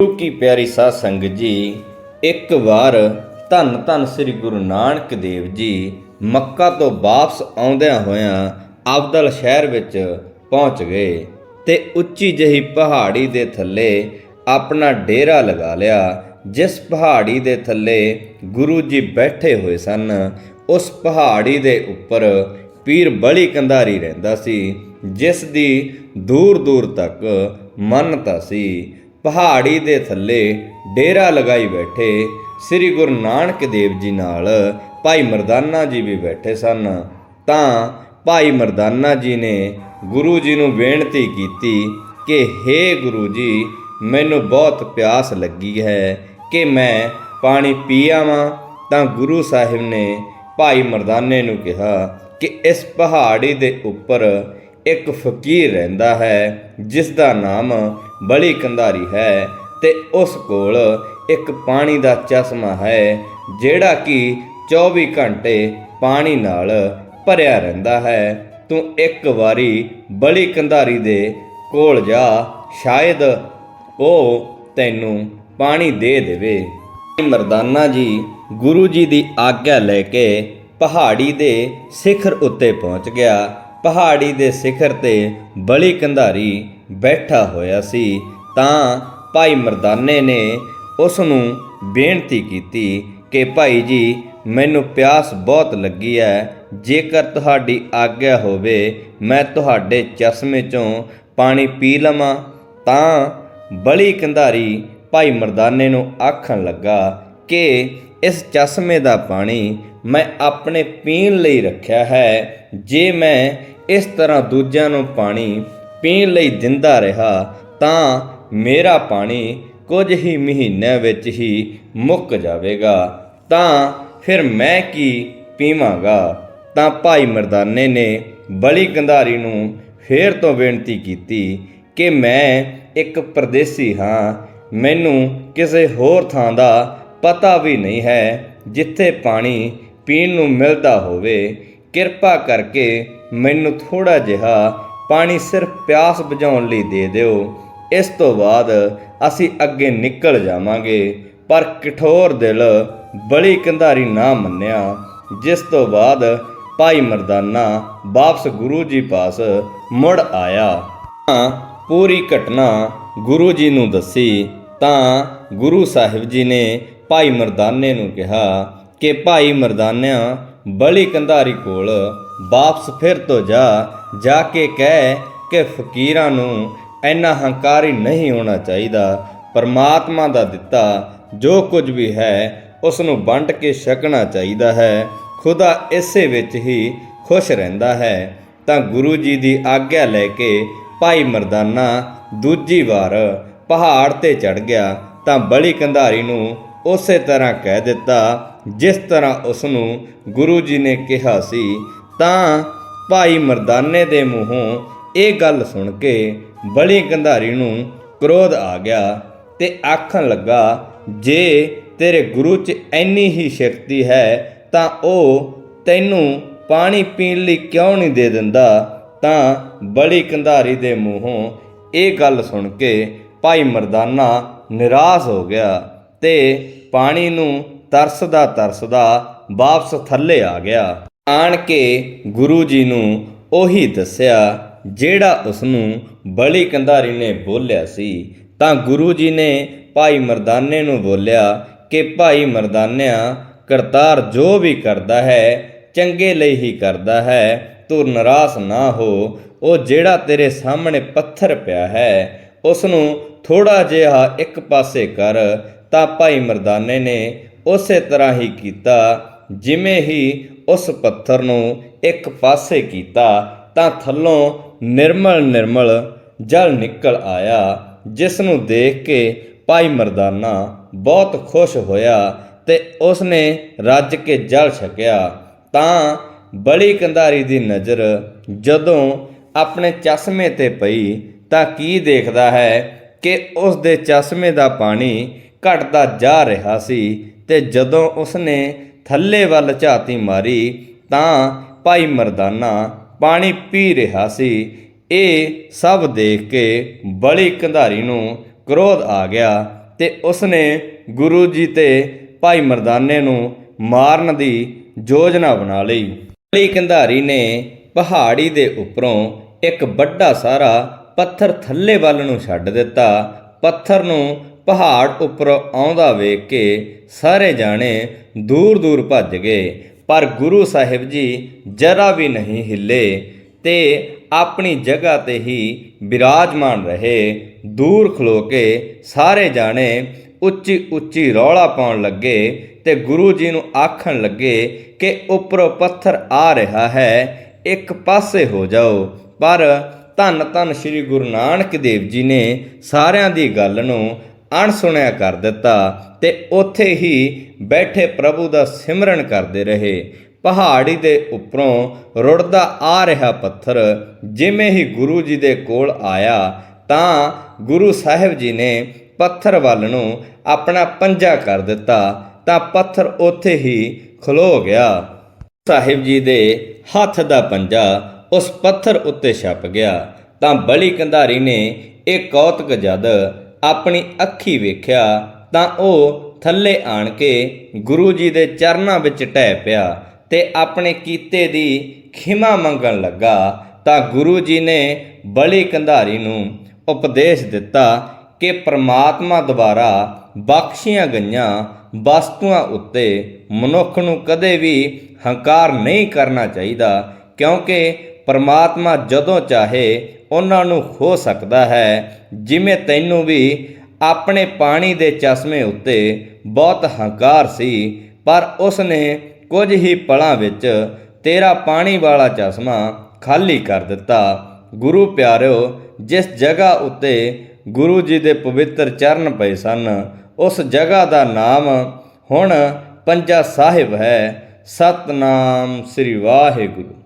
ਗੁਰੂ ਕੀ ਪਿਆਰੀ ਸਾਧ ਸੰਗਤ ਜੀ, ਇੱਕ ਵਾਰ ਧੰਨ ਧੰਨ ਸ੍ਰੀ ਗੁਰੂ ਨਾਨਕ ਦੇਵ ਜੀ ਮੱਕਾ ਤੋਂ ਵਾਪਸ ਆਉਂਦਿਆਂ ਹੋਇਆਂ ਅਬਦਲ ਸ਼ਹਿਰ ਵਿੱਚ ਪਹੁੰਚ ਗਏ ਤੇ ਉੱਚੀ ਜਹੀ ਪਹਾੜੀ ਦੇ ਥੱਲੇ ਆਪਣਾ ਡੇਰਾ ਲਗਾ ਲਿਆ, ਜਿਸ ਪਹਾੜੀ ਦੇ ਥੱਲੇ ਗੁਰੂ ਜੀ ਬੈਠੇ ਹੋਏ ਸਨ। ਉਸ ਪਹਾੜੀ ਦੇ ਉੱਪਰ ਪੀਰ ਬਲੀ ਕੰਧਾਰੀ ਰਹਿੰਦਾ ਸੀ, ਜਿਸ ਦੀ ਦੂਰ ਦੂਰ ਤੱਕ ਮੰਨਤਾ ਸੀ। ਪਹਾੜੀ ਦੇ ਥੱਲੇ ਡੇਰਾ ਲਗਾਈ ਬੈਠੇ ਸ੍ਰੀ ਗੁਰੂ ਨਾਨਕ ਦੇਵ ਜੀ ਨਾਲ ਭਾਈ ਮਰਦਾਨਾ ਜੀ ਵੀ ਬੈਠੇ ਸਨ। ਤਾਂ ਭਾਈ ਮਰਦਾਨਾ ਜੀ ਨੇ ਗੁਰੂ ਜੀ ਨੂੰ ਬੇਨਤੀ ਕੀਤੀ ਕਿ हे ਗੁਰੂ ਜੀ, ਮੈਨੂੰ ਬਹੁਤ ਪਿਆਸ ਲੱਗੀ ਹੈ ਕਿ ਮੈਂ ਪਾਣੀ ਪੀ ਆਵਾਂ। ਤਾਂ ਗੁਰੂ ਸਾਹਿਬ ਨੇ ਭਾਈ ਮਰਦਾਨੇ ਨੂੰ ਕਿਹਾ ਕਿ, ਇਸ ਪਹਾੜੀ ਦੇ ਉੱਪਰ ਇੱਕ ਫਕੀਰ ਰਹਿੰਦਾ ਹੈ ਜਿਸ ਦਾ ਨਾਮ ਬਲੀ ਕੰਧਾਰੀ ਹੈ ਤੇ ਉਸ ਕੋਲ ਇੱਕ ਪਾਣੀ ਦਾ ਚਸ਼ਮਾ ਹੈ, ਜਿਹੜਾ ਕਿ 24 ਘੰਟੇ ਪਾਣੀ ਨਾਲ ਭਰਿਆ ਰਹਿੰਦਾ ਹੈ। ਤੂੰ ਇੱਕ ਵਾਰੀ ਬਲੀ ਕੰਧਾਰੀ ਦੇ ਕੋਲ ਜਾ, ਸ਼ਾਇਦ ਉਹ ਤੈਨੂੰ ਪਾਣੀ ਦੇ ਦੇਵੇ। ਮਰਦਾਨਾ ਜੀ ਗੁਰੂ ਜੀ ਦੀ ਆਗਿਆ ਲੈ ਕੇ ਪਹਾੜੀ ਦੇ ਸਿਖਰ ਉੱਤੇ ਪਹੁੰਚ ਗਿਆ। ਪਹਾੜੀ ਦੇ ਸਿਖਰ ਤੇ ਬਲੀ ਕੰਧਾਰੀ ਬੈਠਾ ਹੋਇਆ ਸੀ ਤਾਂ ਭਾਈ ਮਰਦਾਨੇ ਨੇ ਉਸ ਨੂੰ ਬੇਨਤੀ ਕੀਤੀ ਕਿ ਭਾਈ ਜੀ, ਮੈਨੂੰ ਪਿਆਸ ਬਹੁਤ ਲੱਗੀ ਹੈ ਜੇਕਰ ਤੁਹਾਡੀ ਆਗਿਆ ਹੋਵੇ, ਮੈਂ ਤੁਹਾਡੇ ਚਸ਼ਮੇ ਚੋਂ ਪਾਣੀ ਪੀ ਲਵਾਂ। ਤਾਂ ਬਲੀ ਕੰਧਾਰੀ ਭਾਈ ਮਰਦਾਨੇ ਨੂੰ ਆਖਣ ਲੱਗਾ ਕਿ ਇਸ ਚਸ਼ਮੇ ਦਾ ਪਾਣੀ ਮੈਂ ਆਪਣੇ ਪੀਣ ਲਈ ਰੱਖਿਆ ਹੈ। ਜੇ ਮੈਂ ਇਸ ਤਰ੍ਹਾਂ ਦੂਜਿਆਂ ਨੂੰ ਪਾਣੀ ਪੀਣ ਲਈ ਦਿੰਦਾ ਰਿਹਾ ਤਾਂ ਮੇਰਾ ਪਾਣੀ ਕੁਝ ਹੀ ਮਹੀਨਿਆਂ ਵਿੱਚ ਹੀ ਮੁੱਕ ਜਾਵੇਗਾ। ਤਾਂ ਫਿਰ ਮੈਂ ਕੀ ਪੀਵਾਂਗਾ? ਤਾਂ ਭਾਈ ਮਰਦਾਨੇ ਨੇ ਬਲੀ ਕੰਧਾਰੀ ਨੂੰ ਫੇਰ ਤੋਂ ਬੇਨਤੀ ਕੀਤੀ ਕਿ ਮੈਂ ਇੱਕ ਪਰਦੇਸੀ ਹਾਂ। ਮੈਨੂੰ ਕਿਸੇ ਹੋਰ ਥਾਂ ਦਾ ਪਤਾ ਵੀ ਨਹੀਂ ਹੈ ਜਿੱਥੇ ਪਾਣੀ ਪੀਣ ਨੂੰ ਮਿਲਦਾ ਹੋਵੇ। ਕਿਰਪਾ ਕਰਕੇ ਮੈਨੂੰ ਥੋੜਾ ਜਿਹਾ ਪਾਣੀ ਸਿਰਫ ਪਿਆਸ ਬੁਝਾਉਣ ਲਈ ਦੇ ਦਿਓ। ਇਸ ਤੋਂ ਬਾਅਦ ਅਸੀਂ ਅੱਗੇ ਨਿਕਲ ਜਾਵਾਂਗੇ। ਪਰ ਕਠੋਰ ਦਿਲ ਬੜੀ ਕੰਧਾਰੀ ਨਾ ਮੰਨਿਆ। ਜਿਸ ਤੋਂ ਬਾਅਦ ਭਾਈ ਮਰਦਾਨਾ ਵਾਪਸ ਗੁਰੂ ਜੀ ਪਾਸ ਮੁੜ ਆਇਆ। ਤਾਂ ਪੂਰੀ ਘਟਨਾ ਗੁਰੂ ਜੀ ਨੂੰ ਦੱਸੀ। ਤਾਂ ਗੁਰੂ ਸਾਹਿਬ ਜੀ ਨੇ ਭਾਈ ਮਰਦਾਨੇ ਨੂੰ ਕਿਹਾ ਕਿ ਭਾਈ ਮਰਦਾਨਿਆਂ ਬਲੀ ਕੰਧਾਰੀ ਕੋਲ ਵਾਪਸ ਫਿਰ ਤੋਂ ਜਾ ਜਾ ਕੇ ਕਹਿ ਕਿ ਫਕੀਰਾਂ ਨੂੰ ਇੰਨਾ ਹੰਕਾਰੀ ਨਹੀਂ ਹੋਣਾ ਚਾਹੀਦਾ। ਪਰਮਾਤਮਾ ਦਾ ਦਿੱਤਾ ਜੋ ਕੁਝ ਵੀ ਹੈ ਉਸ ਨੂੰ ਵੰਡ ਕੇ ਛਕਣਾ ਚਾਹੀਦਾ ਹੈ। ਖੁਦਾ ਇਸੇ ਵਿੱਚ ਹੀ ਖੁਸ਼ ਰਹਿੰਦਾ ਹੈ। ਤਾਂ ਗੁਰੂ ਜੀ ਦੀ ਆਗਿਆ ਲੈ ਕੇ ਭਾਈ ਮਰਦਾਨਾ ਦੂਜੀ ਵਾਰ ਪਹਾੜ ਤੇ ਚੜ ਗਿਆ। ਤਾਂ ਬਲੀ ਕੰਧਾਰੀ ਨੂੰ ਉਸੇ ਤਰ੍ਹਾਂ ਕਹਿ ਦਿੱਤਾ, ਜਿਸ ਤਰ੍ਹਾਂ ਉਸ ਨੂੰ ਗੁਰੂ ਜੀ ਨੇ ਕਿਹਾ ਸੀ ਤਾਂ ਭਾਈ ਮਰਦਾਨੇ ਦੇ ਮੂੰਹੋਂ ਇਹ ਗੱਲ ਸੁਣ ਕੇ ਬਲੀ ਕੰਧਾਰੀ ਨੂੰ ਕ੍ਰੋਧ ਆ ਗਿਆ ਤੇ ਆਖਣ ਲੱਗਾ, ਜੇ ਤੇਰੇ ਗੁਰੂ 'ਚ ਇੰਨੀ ਹੀ ਸ਼ਕਤੀ ਹੈ ਤਾਂ ਉਹ ਤੈਨੂੰ ਪਾਣੀ ਪੀਣ ਲਈ ਕਿਉਂ ਨਹੀਂ ਦੇ ਦਿੰਦਾ? ਤਾਂ ਬਲੀ ਕੰਧਾਰੀ ਦੇ ਮੂੰਹੋਂ ਇਹ ਗੱਲ ਸੁਣ ਕੇ ਭਾਈ ਮਰਦਾਨਾ ਨਿਰਾਸ਼ ਹੋ ਗਿਆ ਤੇ ਪਾਣੀ ਨੂੰ ਤਰਸਦਾ ਤਰਸਦਾ ਵਾਪਸ ਥੱਲੇ ਆ ਗਿਆ। ਆਣ ਕੇ ਗੁਰੂ ਜੀ ਨੂੰ ਉਹੀ ਦੱਸਿਆ, ਜਿਹੜਾ ਉਸ ਨੂੰ ਬੜੀ ਕੰਧਾਰੀ ਨੇ ਬੋਲਿਆ ਸੀ, ਤਾਂ ਗੁਰੂ ਜੀ ਨੇ ਭਾਈ ਮਰਦਾਨੇ ਨੂੰ ਬੋਲਿਆ ਕਿ ਭਾਈ ਮਰਦਾਨਿਆ, ਕਰਤਾਰ ਜੋ ਵੀ ਕਰਦਾ ਹੈ, ਚੰਗੇ ਲਈ ਹੀ ਕਰਦਾ ਹੈ, ਤੂੰ ਨਿਰਾਸ਼ ਨਾ ਹੋ, ਉਹ ਜਿਹੜਾ ਤੇਰੇ ਸਾਹਮਣੇ ਪੱਥਰ ਪਿਆ ਹੈ ਉਸ ਨੂੰ ਥੋੜਾ ਜਿਹਾ ਇੱਕ ਪਾਸੇ ਕਰ, ਤਾਂ ਭਾਈ ਮਰਦਾਨੇ ਨੇ ਉਸੇ ਤਰ੍ਹਾਂ ਹੀ ਕੀਤਾ, ਜਿਵੇਂ ਹੀ ਉਸ ਪੱਥਰ ਨੂੰ ਇੱਕ ਪਾਸੇ ਕੀਤਾ ਤਾਂ ਥੱਲੋਂ ਨਿਰਮਲ ਨਿਰਮਲ ਜਲ ਨਿਕਲ ਆਇਆ ਜਿਸ ਨੂੰ ਦੇਖ ਕੇ ਭਾਈ ਮਰਦਾਨਾ ਬਹੁਤ ਖੁਸ਼ ਹੋਇਆ ਤੇ ਉਸਨੇ ਰੱਜ ਕੇ ਜਲ ਛਕਿਆ। ਤਾਂ ਬੜੀ ਕੰਧਾਰੀ ਦੀ ਨਜ਼ਰ ਜਦੋਂ ਆਪਣੇ ਚਸ਼ਮੇ ਤੇ ਪਈ ਤਾਂ ਕੀ ਦੇਖਦਾ ਹੈ ਕਿ ਉਸ ਦੇ ਚਸ਼ਮੇ ਦਾ ਪਾਣੀ ਘਟਦਾ ਜਾ ਰਿਹਾ ਸੀ ਤੇ ਜਦੋਂ ਉਸਨੇ ਥੱਲੇ ਵੱਲ ਝਾਤੀ ਮਾਰੀ ਤਾਂ ਭਾਈ ਮਰਦਾਨਾ ਪਾਣੀ ਪੀ ਰਿਹਾ ਸੀ। ਇਹ ਸਭ ਦੇਖ ਕੇ ਬਲੀ ਕੰਧਾਰੀ ਨੂੰ ਕ੍ਰੋਧ ਆ ਗਿਆ ਤੇ ਉਸਨੇ ਗੁਰੂ ਜੀ ਤੇ ਭਾਈ ਮਰਦਾਨੇ ਨੂੰ ਮਾਰਨ ਦੀ ਯੋਜਨਾ ਬਣਾ ਲਈ। ਬਲੀ ਕੰਧਾਰੀ ਨੇ ਪਹਾੜੀ ਦੇ ਉੱਪਰੋਂ ਇੱਕ ਵੱਡਾ ਸਾਰਾ ਪੱਥਰ ਥੱਲੇ ਵੱਲ ਨੂੰ ਛੱਡ ਦਿੱਤਾ। ਪੱਥਰ ਨੂੰ ਪਹਾੜ ਉੱਪਰੋਂ ਆਉਂਦਾ ਵੇਖ ਕੇ ਸਾਰੇ ਜਾਣੇ ਦੂਰ ਦੂਰ ਭੱਜ ਗਏ। ਪਰ ਗੁਰੂ ਸਾਹਿਬ ਜੀ ਜਰਾ ਵੀ ਨਹੀਂ ਹਿੱਲੇ ਤੇ ਆਪਣੀ ਜਗ੍ਹਾ ਤੇ ਹੀ ਬਿਰਾਜਮਾਨ ਰਹੇ। ਦੂਰ ਖਲੋ ਕੇ ਸਾਰੇ ਜਾਣੇ ਉੱਚੀ ਉੱਚੀ ਰੌਲਾ ਪਾਉਣ ਲੱਗੇ ਤੇ ਗੁਰੂ ਜੀ ਨੂੰ ਆਖਣ ਲੱਗੇ ਕਿ ਉੱਪਰੋਂ ਪੱਥਰ ਆ ਰਿਹਾ ਹੈ, ਇੱਕ ਪਾਸੇ ਹੋ ਜਾਓ। ਪਰ ਧੰਨ ਧੰਨ ਸ੍ਰੀ ਗੁਰੂ ਨਾਨਕ ਦੇਵ ਜੀ ਨੇ ਸਾਰਿਆਂ ਦੀ ਗੱਲ ਨੂੰ ਅਣਸੁਣਿਆ ਕਰ ਦਿੱਤਾ ਤੇ ਉੱਥੇ ਹੀ ਬੈਠੇ ਪ੍ਰਭੂ ਦਾ ਸਿਮਰਨ ਕਰਦੇ ਰਹੇ। ਪਹਾੜੀ ਦੇ ਉੱਪਰੋਂ ਰੁੜਦਾ ਆ ਰਿਹਾ ਪੱਥਰ ਜਿਵੇਂ ਹੀ ਗੁਰੂ ਜੀ ਦੇ ਕੋਲ ਆਇਆ ਤਾਂ ਗੁਰੂ ਸਾਹਿਬ ਜੀ ਨੇ ਪੱਥਰ ਵੱਲ ਨੂੰ ਆਪਣਾ ਪੰਜਾ ਕਰ ਦਿੱਤਾ ਤਾਂ ਪੱਥਰ ਉੱਥੇ ਹੀ ਖਲੋ ਗਿਆ। ਸਾਹਿਬ ਜੀ ਦੇ ਹੱਥ ਦਾ ਪੰਜਾ ਉਸ ਪੱਥਰ ਉੱਤੇ ਛਪ ਗਿਆ ਤਾਂ ਬਲੀ ਕੰਧਾਰੀ ਨੇ ਇਹ ਕੌਤਕ ਜਦ ਆਪਣੀ ਅੱਖੀ ਵੇਖਿਆ ਤਾਂ ਉਹ ਥੱਲੇ ਆਣ ਕੇ ਗੁਰੂ ਜੀ ਦੇ ਚਰਨਾਂ ਵਿੱਚ ਟਹਿ ਪਿਆ ਤੇ ਆਪਣੇ ਕੀਤੇ ਦੀ ਖਿਮਾ ਮੰਗਣ ਲੱਗਾ ਤਾਂ ਗੁਰੂ ਜੀ ਨੇ ਬਲੀ ਕੰਧਾਰੀ ਨੂੰ ਉਪਦੇਸ਼ ਦਿੱਤਾ ਕਿ ਪ੍ਰਮਾਤਮਾ ਦੁਆਰਾ ਬਖਸ਼ੀਆਂ ਗਈਆਂ ਵਸਤੂਆਂ ਉੱਤੇ ਮਨੁੱਖ ਨੂੰ ਕਦੇ ਵੀ ਹੰਕਾਰ ਨਹੀਂ ਕਰਨਾ ਚਾਹੀਦਾ ਕਿਉਂਕਿ ਪਰਮਾਤਮਾ ਜਦੋਂ ਚਾਹੇ ਉਹਨਾਂ ਨੂੰ ਖੋ ਸਕਦਾ ਹੈ। ਜਿਵੇਂ ਤੈਨੂੰ ਵੀ ਆਪਣੇ ਪਾਣੀ ਦੇ ਚਸ਼ਮੇ ਉੱਤੇ ਬਹੁਤ ਹੰਕਾਰ ਸੀ, ਪਰ ਉਸ ਨੇ ਕੁਝ ਹੀ ਪਲਾਂ ਵਿੱਚ ਤੇਰਾ ਪਾਣੀ ਵਾਲਾ ਚਸ਼ਮਾ ਖਾਲੀ ਕਰ ਦਿੱਤਾ। ਗੁਰੂ ਪਿਆਰਿਓ, ਜਿਸ ਜਗ੍ਹਾ ਉੱਤੇ ਗੁਰੂ ਜੀ ਦੇ ਪਵਿੱਤਰ ਚਰਨ ਪਏ ਸਨ, ਉਸ ਜਗ੍ਹਾ ਦਾ ਨਾਮ ਹੁਣ ਪੰਜਾ ਸਾਹਿਬ ਹੈ। ਸਤਨਾਮ ਸ੍ਰੀ ਵਾਹਿਗੁਰੂ।